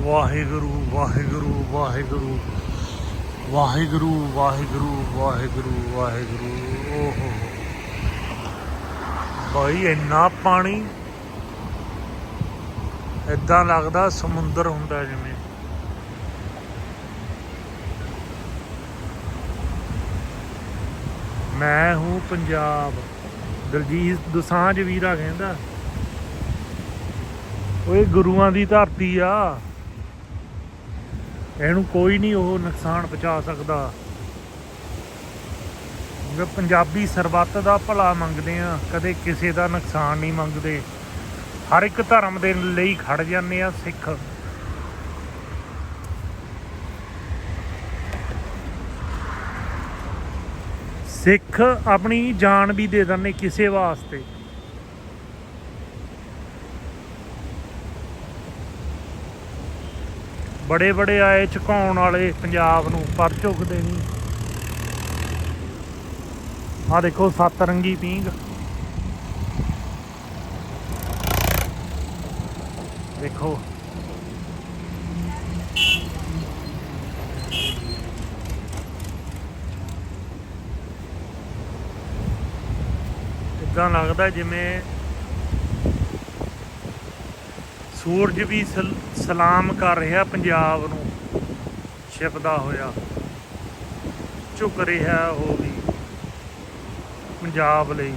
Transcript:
ਵਾਹਿਗੁਰੂ ਵਾਹਿਗੁਰੂ ਵਾਹਿਗੁਰੂ। ਵਾਹਿਗੁਰੂ ਵਾਹਿਗੁਰੂ ਵਾਹਿਗੁਰੂ ਵਾਹਿਗੁਰੂ। ਓਹੋ। ਭਾਈ ਇੰਨਾ ਪਾਣੀ ਇਦਾਂ ਲੱਗਦਾ ਸਮੁੰਦਰ ਹੁੰਦਾ ਜਿਵੇਂ। ਮੈਂ ਹੂੰ ਪੰਜਾਬ। ਦਲਜੀਤ ਦੁਸਾਂਝ ਵੀਰਾ ਕਹਿੰਦਾ, ਓਏ ਗੁਰੂਆਂ ਦੀ ਧਰਤੀ ਆ। ਇਹਨੂੰ ਕੋਈ ਨਹੀਂ ਉਹ ਨੁਕਸਾਨ ਪਹੁੰਚਾ ਸਕਦਾ। ਜੇ ਪੰਜਾਬੀ ਸਰਬੱਤ ਦਾ ਭਲਾ ਮੰਗਦੇ ਆ, ਕਦੇ ਕਿਸੇ ਦਾ ਨੁਕਸਾਨ ਨਹੀਂ ਮੰਗਦੇ। ਹਰ ਇੱਕ ਧਰਮ ਦੇ ਲਈ ਖੜ ਜਾਂਦੇ ਆ ਸਿੱਖ। ਸਿੱਖ ਆਪਣੀ ਜਾਨ ਵੀ ਦੇ ਦਿੰਦੇ ਕਿਸੇ ਵਾਸਤੇ। ਬੜੇ ਬੜੇ ਆਏ, ਝੁਕਾਉਣ ਵਾਲੇ ਪੰਜਾਬ ਨੂੰ, ਪਰ ਝੁਕਦੇ ਨਹੀਂ। ਆ ਦੇਖੋ, ਸੱਤ ਰੰਗੀ ਪੀਂਗ ਦੇਖੋ। ਇਦਾਂ ਲੱਗਦਾ ਜਿਵੇਂ ਸੂਰਜ ਵੀ ਸਲ- ਸਲਾਮ ਕਰ ਰਿਹਾ ਪੰਜਾਬ ਨੂੰ। ਛਿਪਦਾ ਹੋਇਆ। ਝੁਕ ਰਿਹਾ ਉਹ ਵੀ ਪੰਜਾਬ ਲਈ।